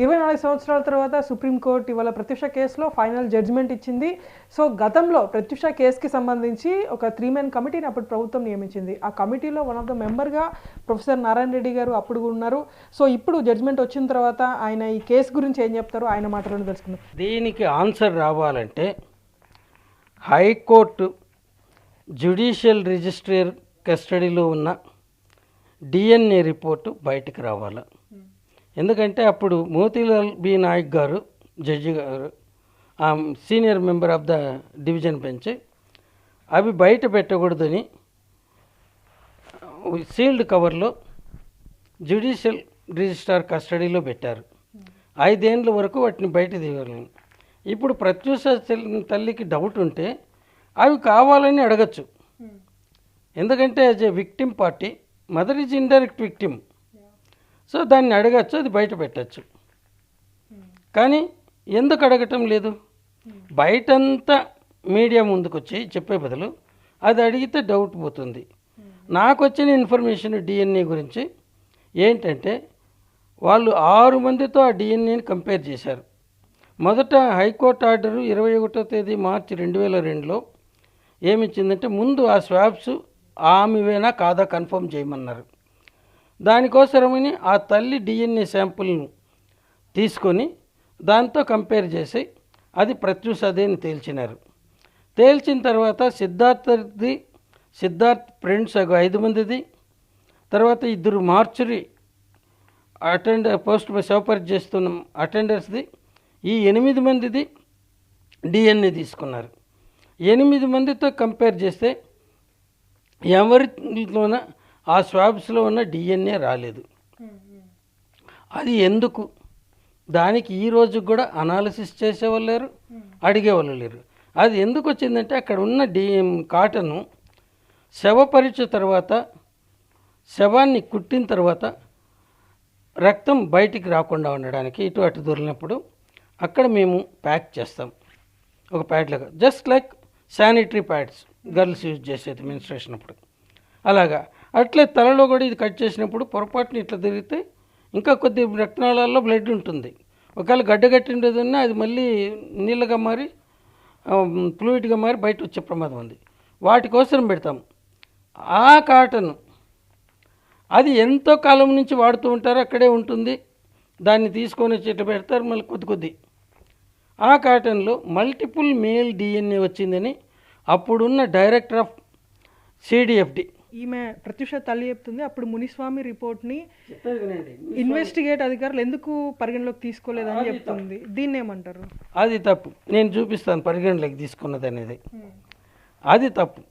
ఇరవై నాలుగు సంవత్సరాల తర్వాత సుప్రీంకోర్టు ఇవాళ ప్రత్యూష కేసులో ఫైనల్ జడ్జిమెంట్ ఇచ్చింది. సో గతంలో ప్రత్యూష కేసుకి సంబంధించి ఒక త్రీ మెన్ కమిటీని అప్పుడు ప్రభుత్వం నియమించింది. ఆ కమిటీలో వన్ ఆఫ్ ద మెంబర్గా ప్రొఫెసర్ నారాయణ రెడ్డి గారు అప్పుడు ఉన్నారు. సో ఇప్పుడు జడ్జిమెంట్ వచ్చిన తర్వాత ఆయన ఈ కేసు గురించి ఏం చెప్తారో ఆయన మాటలను తెలుసుకుందాం. దీనికి ఆన్సర్ రావాలంటే హైకోర్టు జ్యుడిషియల్ రిజిస్ట్రేర్ కస్టడీలో ఉన్న డిఎన్ఏ రిపోర్టు బయటకు రావాలి. ఎందుకంటే అప్పుడు మోతీలాల్ బి నాయక్ గారు జడ్జి గారు ఆ senior member of the division bench అవి బయట పెట్టకూడదని సీల్డ్ కవర్లో జ్యుడిషియల్ రిజిస్ట్రార్ కస్టడీలో పెట్టారు. ఐదేండ్ల వరకు వాటిని బయట తీయగలను. ఇప్పుడు ప్రత్యూష తల్లికి డౌట్ ఉంటే అవి కావాలని అడగచ్చు. ఎందుకంటే as a victim party mother is indirect victim. So దాన్ని అడగచ్చు అది బయట పెట్టచ్చు. కానీ ఎందుకు అడగటం లేదు? బయటంతా మీడియా ముందుకొచ్చి చెప్పే బదులు అది అడిగితే డౌట్ పోతుంది. నాకు వచ్చిన ఇన్ఫర్మేషన్ డిఎన్ఏ గురించి ఏంటంటే వాళ్ళు ఆరు మందితో ఆ డిఎన్ఏని కంపేర్ చేశారు. మొదట హైకోర్టు ఆర్డరు ఇరవై ఒకటో తేదీ మార్చి రెండు వేల రెండులో ఏమిచ్చిందంటే ముందు ఆ స్వాబ్స్ ఆమెవేనా కాదా కన్ఫర్మ్ చేయమన్నారు. దానికోసమని ఆ తల్లి డిఎన్ఏ శాంపుల్ను తీసుకొని దాంతో కంపేర్ చేసి అది ప్రత్యూష అదే అని తేల్చినారు. తేల్చిన తర్వాత సిద్ధార్థది సిద్ధార్థ్ ఫ్రెండ్స్ ఒక ఐదు మందిది తర్వాత ఇద్దరు మార్చురీ అటెండ్ పోస్ట్ సూపర్ చేస్తున్న అటెండర్స్ది ఈ ఎనిమిది మందిది డిఎన్ఏ తీసుకున్నారు. ఎనిమిది మందితో కంపేర్ చేస్తే ఎవరిలోన ఆ స్వాబ్స్లో ఉన్న డిఎన్ఏ రాలేదు. అది ఎందుకు? దానికి ఈ రోజు కూడా అనాలిసిస్ చేసేవాళ్ళు లేరు అడిగేవాళ్ళు లేరు. అది ఎందుకు వచ్చిందంటే అక్కడ ఉన్న డి కాటను శవపరీక్ష తర్వాత శవాన్ని కుట్టిన తర్వాత రక్తం బయటికి రాకుండా ఉండడానికి ఇటు అటు దొరికినప్పుడు అక్కడ మేము ప్యాక్ చేస్తాం. ఒక ప్యాడ్ లాగా. Just like sanitary pads girls use చేసేది మెన్స్ట్రేషన్ అప్పుడు. అలాగా. అట్లే తలలో కూడా ఇది కట్ చేసినప్పుడు పొరపాటున ఇట్లా తిరిగితే ఇంకా కొద్ది రక్తనాళాల్లో బ్లడ్ ఉంటుంది. ఒకవేళ గడ్డ ఉన్నా అది మళ్ళీ నీళ్ళగా మారి ఫ్లూయిడ్గా మారి బయట వచ్చే ప్రమాదం ఉంది. వాటి కోసం పెడతాం. ఆ కాటన్ అది ఎంతో కాలం నుంచి వాడుతూ ఉంటారు అక్కడే ఉంటుంది. దాన్ని తీసుకొని వచ్చి ఇట్లా పెడతారు మళ్ళీ కొద్ది కొద్ది. ఆ కాటన్లో మల్టిపుల్ మేల్ డిఎన్ఏ వచ్చిందని అప్పుడున్న డైరెక్టర్ ఆఫ్ సిడిఎఫ్డి ఈమె ప్రత్యూష తల్లి చెప్తుంది అప్పుడు మునిస్వామి రిపోర్ట్ని ఇన్వెస్టిగేట్ అధికారులు ఎందుకు పరిగణలోకి తీసుకోలేదని చెప్తుంది. దీన్ని ఏమంటారు? అది తప్పు. నేను చూపిస్తాను పరిగణలోకి తీసుకున్నది అనేది. అది తప్పు.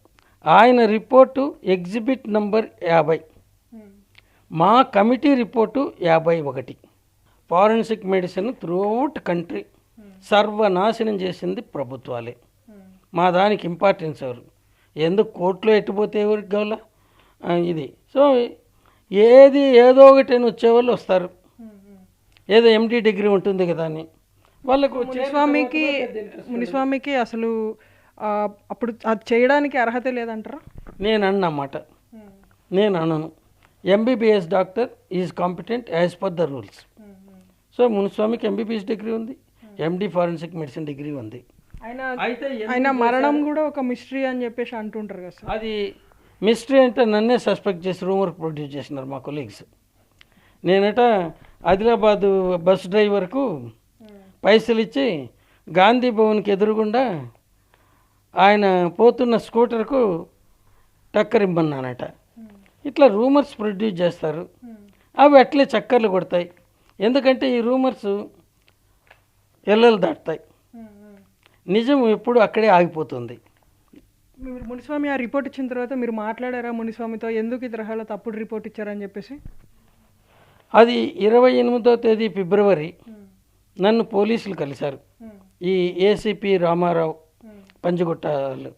ఆయన రిపోర్టు ఎగ్జిబిట్ నంబర్ యాభై. మా కమిటీ రిపోర్టు యాభై ఒకటి. ఫారెన్సిక్ మెడిసిన్ త్రూఅవుట్ కంట్రీ సర్వనాశనం చేసింది ప్రభుత్వాలే. మా దానికి ఇంపార్టెన్స్ ఎవరు? ఎందుకు కోర్టులో ఎట్టుపోతే ఎవరికి కావాలా ఇది. సో ఏది ఏదో ఒకటి అని వచ్చేవాళ్ళు వస్తారు. ఏదో ఎండి డిగ్రీ ఉంటుంది కదా అని. వాళ్ళకు మునిస్వామికి మునిస్వామికి అసలు. అప్పుడు అది చేయడానికి అర్హత లేదంటారా? నేను అన్నమాట నేను అనను. MBBS doctor is competent as per the rules. So మునిస్వామికి MBBS degree ఉంది. ఎండి ఫారెన్సిక్ మెడిసిన్ డిగ్రీ ఉంది. ఆయన అయితే ఆయన మరణం కూడా ఒక మిస్టరీ అని చెప్పేసి అంటుంటారు కదా సార్. అది మిస్టరీ అంటే నన్నే సస్పెక్ట్ చేసి రూమర్ ప్రొడ్యూస్ చేసినారు మా కొలీగ్స్. నేనట ఆదిలాబాద్ బస్ డ్రైవర్కు పైసలు ఇచ్చి గాంధీ భవన్కి ఎదురుగుండా ఆయన పోతున్న స్కూటర్కు టక్కరిమ్మన్నానట ఇట్లా రూమర్స్ ప్రొడ్యూస్ చేస్తారు. అవి అట్లే చక్కర్లు కొడతాయి. ఎందుకంటే ఈ రూమర్స్ ఎల్లలు దాటుతాయి. నిజం ఎప్పుడు అక్కడే ఆగిపోతుంది. మీరు మునిస్వామి ఆ రిపోర్ట్ ఇచ్చిన తర్వాత మీరు మాట్లాడారా మునిస్వామితో? ఎందుకు ఈ తరహాలో తప్పుడు రిపోర్ట్ ఇచ్చారని చెప్పేసి? అది ఇరవై ఎనిమిదో తేదీ ఫిబ్రవరి నన్ను పోలీసులు కలిశారు. ఈ ఏసీపీ రామారావు పంజగుట్ట వాళ్ళు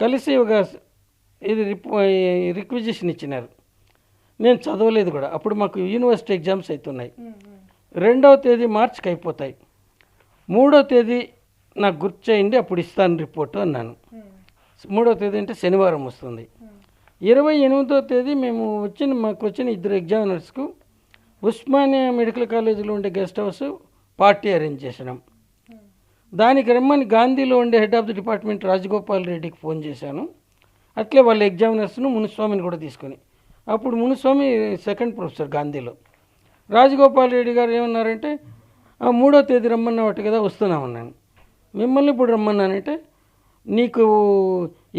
కలిసి ఒక ఇది రిక్విజిషన్ ఇచ్చినారు. నేను చదవలేదు కూడా. అప్పుడు మాకు యూనివర్సిటీ ఎగ్జామ్స్ అవుతున్నాయి రెండవ తేదీ మార్చికి అయిపోతాయి. మూడో తేదీ నాకు గుర్తు చేయండి అప్పుడు ఇస్తాను రిపోర్టు అన్నాను. మూడో తేదీ అంటే శనివారం వస్తుంది. ఇరవై ఎనిమిదో తేదీ మేము వచ్చిన మాకు వచ్చిన ఇద్దరు ఎగ్జామినర్స్కు ఉస్మానియా మెడికల్ కాలేజీలో ఉండే గెస్ట్ హౌస్ పార్టీ అరేంజ్ చేసినాం. దానికి రమ్మని గాంధీలో ఉండే head of the department Rajagopal రెడ్డికి ఫోన్ చేశాను. అట్లే వాళ్ళ ఎగ్జామినర్స్ను మునుస్వామిని కూడా తీసుకొని. అప్పుడు మునుస్వామి సెకండ్ ప్రొఫెసర్ గాంధీలో. రాజగోపాల్ రెడ్డి గారు ఏమన్నారంటే "ఆ, మూడో తేదీ రమ్మన్నవాటి కదా వస్తున్నామన్నాను. మిమ్మల్ని ఇప్పుడు రమ్మన్నానంటే నీకు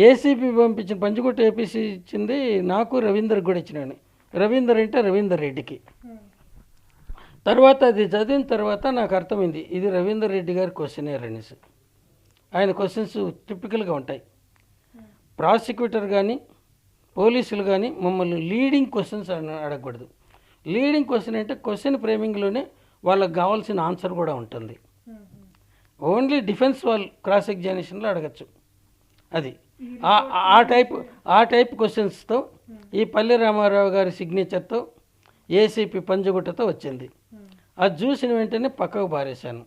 ఏసీపీ పంపించిన పంచకోట ఏపీసీ ఇచ్చింది నాకు రవీందర్ కూడా ఇచ్చినాను రవీందర్ అంటే రవీందర్ రెడ్డికి. తర్వాత అది చదివిన తర్వాత నాకు అర్థమైంది ఇది రవీందర్ రెడ్డి గారి క్వశ్చనేర్ అనేసి. ఆయన క్వశ్చన్స్ టిపికల్గా ఉంటాయి. ప్రాసిక్యూటర్ కానీ పోలీసులు కానీ మమ్మల్ని లీడింగ్ క్వశ్చన్స్ అడగకూడదు. లీడింగ్ క్వశ్చన్ అంటే క్వశ్చన్ ఫ్రేమింగ్లోనే వాళ్ళకి కావాల్సిన ఆన్సర్ కూడా ఉంటుంది. ఓన్లీ డిఫెన్స్ వాళ్ళు క్రాస్ ఎగ్జామినేషన్లో అడగచ్చు. అది. ఆ- టైప్ ఆ టైప్ క్వశ్చన్స్తో ఈ పల్లె రామారావు గారి సిగ్నేచర్తో ఏసీపీ పంజగుట్టతో వచ్చింది. అది చూసిన వెంటనే పక్కకు పారేశాను.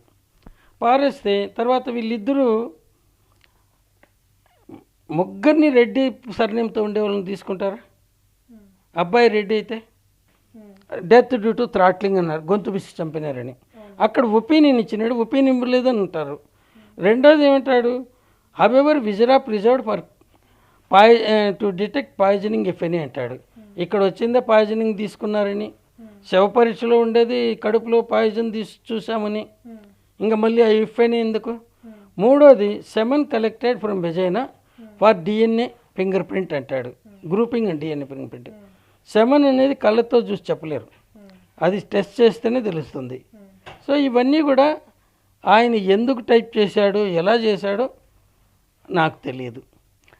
పారేస్తే తర్వాత వీళ్ళిద్దరూ ముగ్గురిని రెడ్డి సర్నేమ్తో ఉండే వాళ్ళని తీసుకుంటారా? అబ్బాయి రెడ్డి అయితే? డెత్ డ్యూ టు థ్రాట్లింగ్ అన్నారు గొంతు బిసి చంపినారని. అక్కడ ఒపీనియన్ ఇచ్చినాడు ఒపీనియన్ ఇవ్వలేదని అంటారు. రెండోది ఏమంటాడు? However viscera preserved for poi to detect poisoning if any అంటాడు. ఇక్కడ వచ్చిందే పాయిజనింగ్ తీసుకున్నారని. శవ పరీక్షలో ఉండేది కడుపులో పాయిజన్ తీసి చూసామని. ఇంకా మళ్ళీ ఆ ఇఫ్ ఎనీ ఎందుకు? మూడోది semen collected from vagina for DNA fingerprint అంటాడు. Grouping and DNA fingerprint semen అనేది కళ్ళతో చూసి చెప్పలేరు. అది టెస్ట్ చేస్తేనే తెలుస్తుంది. సో ఇవన్నీ కూడా ఆయన ఎందుకు టైప్ చేశాడు ఎలా చేశాడో నాకు తెలియదు.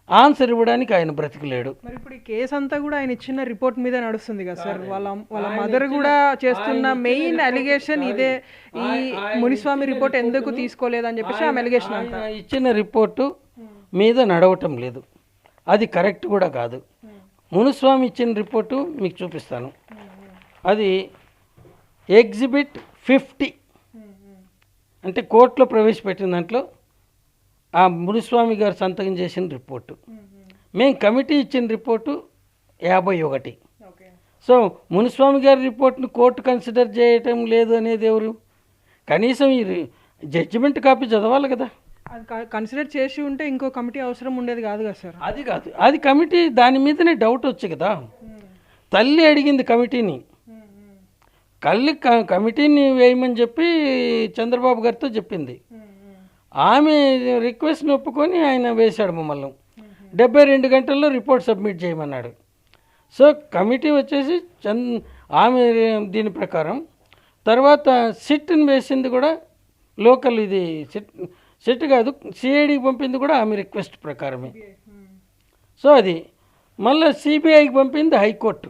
ఆన్సర్ ఇవ్వడానికి ఆయన బ్రతికలేడు. మరి ఇప్పుడు ఈ కేసు అంతా కూడా ఆయన ఇచ్చిన రిపోర్ట్ మీద నడుస్తుంది కదా సార్? వాళ్ళ వాళ్ళ మదర్ కూడా చేస్తున్న మెయిన్ అలిగేషన్ ఇదే. ఈ మునిస్వామి రిపోర్ట్ ఎందుకు తీసుకోలేదని చెప్పేసి ఆమె అలిగేషన్ ఇచ్చిన రిపోర్టు మీద నడవటం లేదు. అది కరెక్ట్ కూడా కాదు. మునుస్వామి ఇచ్చిన రిపోర్టు మీకు చూపిస్తాను. అది ఎగ్జిబిట్ ఫిఫ్టీ. అంటే కోర్టులో ప్రవేశపెట్టిన దాంట్లో ఆ మునుస్వామి గారు సంతకం చేసిన రిపోర్టు. మేము. కమిటీ ఇచ్చిన రిపోర్టు యాభై ఒకటి. సో మునుస్వామి గారి రిపోర్ట్ను కోర్టు కన్సిడర్ చేయటం లేదు అనేది ఎవరు? కనీసం ఈ జడ్జిమెంట్ కాపీ చదవాలి కదా. అది కన్సిడర్ చేసి ఉంటే ఇంకో కమిటీ అవసరం ఉండేది కాదు కదా సార్. అది కాదు. అది కమిటీ దాని మీదనే డౌట్ వచ్చి కదా. తల్లి అడిగింది కమిటీని. కల్లి క- కమిటీని వేయమని చెప్పి చంద్రబాబు గారితో చెప్పింది. ఆమె రిక్వెస్ట్ని ఒప్పుకొని ఆయన వేశాడు మమ్మల్ని. డెబ్బై రెండు గంటల్లో రిపోర్ట్ సబ్మిట్ చేయమన్నాడు. సో కమిటీ వచ్చేసి చంద్ ఆమె దీని ప్రకారం తర్వాత సిట్ని వేసింది కూడా లోకల్ ఇది సిట్ సిట్ కాదు సిఐడికి పంపింది కూడా ఆమె రిక్వెస్ట్ ప్రకారమే. సో అది మళ్ళీ సిబిఐకి పంపింది హైకోర్టు.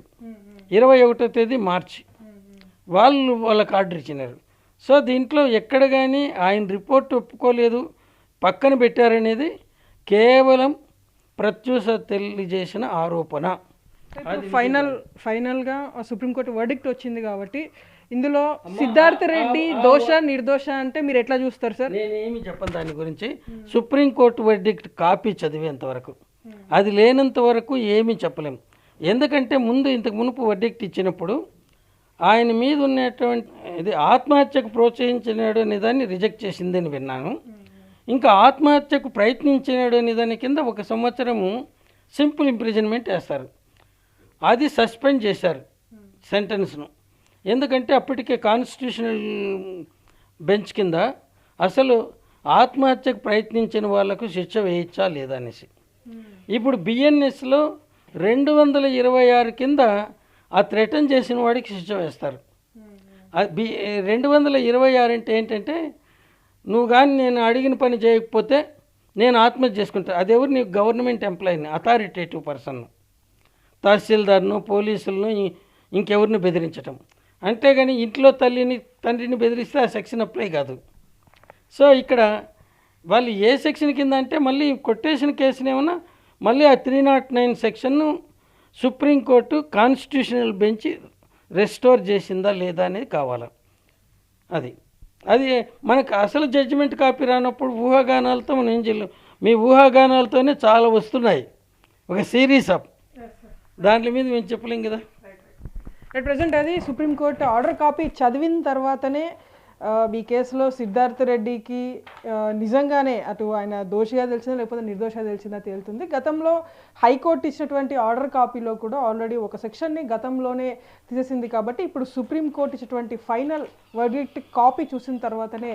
ఇరవై ఒకటో తేదీ మార్చి. వాళ్ళు వాళ్ళకి ఆర్డర్ ఇచ్చినారు. సో దీంట్లో ఎక్కడ కానీ ఆయన రిపోర్ట్ ఒప్పుకోలేదు. పక్కన పెట్టారనేది కేవలం ప్రత్యూష తెలియజేసిన ఆరోపణ ఫైనల్ ఫైనల్గా సుప్రీంకోర్టు వర్డిక్ట్ వచ్చింది కాబట్టి ఇందులో సిద్ధార్థ రెడ్డి దోష నిర్దోష అంటే మీరు ఎట్లా చూస్తారు సార్? నేనేమి చెప్పను దాని గురించి. సుప్రీంకోర్టు వర్డిక్ట్ కాపీ చదివేంత వరకు. అది లేనంత వరకు ఏమీ చెప్పలేం. ఎందుకంటే ముందు ఇంతకు మునుపు వర్డిక్ట్ ఇచ్చినప్పుడు ఆయన మీద ఉన్నటువంటి ఇది ఆత్మహత్యకు ప్రోత్సహించినాడు అనే దాన్ని రిజెక్ట్ చేసిందని విన్నాను. ఇంకా ఆత్మహత్యకు ప్రయత్నించినాడు అనే దాని కింద ఒక సంవత్సరము సింపుల్ ఇంప్రిజన్మెంట్ వేస్తారు. అది సస్పెండ్ చేశారు సెంటెన్స్ను. ఎందుకంటే అప్పటికే కాన్స్టిట్యూషనల్ బెంచ్ కింద అసలు ఆత్మహత్యకు ప్రయత్నించిన వాళ్ళకు శిక్ష వేయచ్చా లేదా అనేసి. ఇప్పుడు బిఎన్ఎస్లో రెండు వందల ఇరవై ఆరు కింద ఆ థ్రెటన్ చేసిన వాడికి శిక్ష వేస్తారు. బి రెండు వందల ఇరవై ఆరు అంటే ఏంటంటే నువ్వు కానీ నేను అడిగిన పని చేయకపోతే నేను ఆత్మహత్య చేసుకుంటా. అదెవరు నీకు గవర్నమెంట్ ఎంప్లాయీని అథారిటేటివ్ పర్సన్ తహసీల్దార్ను పోలీసులను ఇంకెవరిని బెదిరించటం. అంతేగాని ఇంట్లో తల్లిని తండ్రిని బెదిరిస్తే ఆ సెక్షన్ అప్లై కాదు. సో ఇక్కడ వాళ్ళు ఏ సెక్షన్ కింద అంటే మళ్ళీ కొట్టేషన్ కేసునేమన్నా మళ్ళీ ఆ three not nine సెక్షన్ను Supreme Court constitutional bench restore చేసిందా లేదా అనేది కావాలి? అది. అది మనకు అసలు జడ్జిమెంట్ కాపీ రానప్పుడు ఊహాగానాలతో మనం ఏం చేయలేం. మీ ఊహాగానాలతోనే చాలా వస్తున్నాయి. ఒక సిరీస్ ఆఫ్ దాంట్లో మీద మేము చెప్పలేం కదా? అట్ ప్రజెంట్ అది సుప్రీంకోర్టు ఆర్డర్ కాపీ చదివిన తర్వాతనే మీ కేసులో సిద్ధార్థ రెడ్డికి నిజంగానే అటు ఆయన దోషిగా తెలిసిందా లేకపోతే నిర్దోషిగా తెలిసిందా తేలుతుంది. గతంలో హైకోర్టు ఇచ్చినటువంటి ఆర్డర్ కాపీలో కూడా ఆల్రెడీ ఒక సెక్షన్ని గతంలోనే తీసేసింది కాబట్టి ఇప్పుడు సుప్రీంకోర్టు ఇచ్చినటువంటి ఫైనల్ వర్డిక్ట్ కాపీ చూసిన తర్వాతనే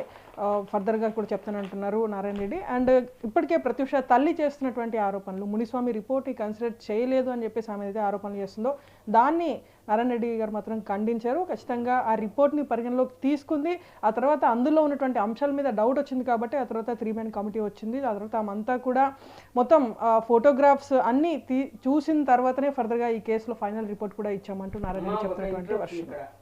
ఫర్దర్గా కూడా చెప్తానంటున్నారు నారాయణ రెడ్డి. అండ్ ఇప్పటికే ప్రత్యూష తల్లి చేస్తున్నటువంటి ఆరోపణలు మునిస్వామి రిపోర్ట్ కన్సిడర్ చేయలేదు అని చెప్పేసి ఆమె ఏదైతే ఆరోపణలు చేస్తుందో దాన్ని నారాయణ రెడ్డి గారు మాత్రం ఖండించారు. ఖచ్చితంగా ఆ రిపోర్ట్ని పరిగణలోకి తీసుకుంది. ఆ తర్వాత అందులో ఉన్నటువంటి అంశాల మీద డౌట్ వచ్చింది కాబట్టి ఆ తర్వాత త్రీ మ్యాన్ కమిటీ వచ్చింది. ఆ తర్వాత ఆమంతా కూడా మొత్తం ఫోటోగ్రాఫ్స్ అన్నీ తీ చూసిన తర్వాతనే ఫర్దర్గా ఈ కేసులో ఫైనల్ రిపోర్ట్ కూడా ఇచ్చామంటూ నారాయణ రెడ్డి చెప్తున్నటువంటి వర్షం.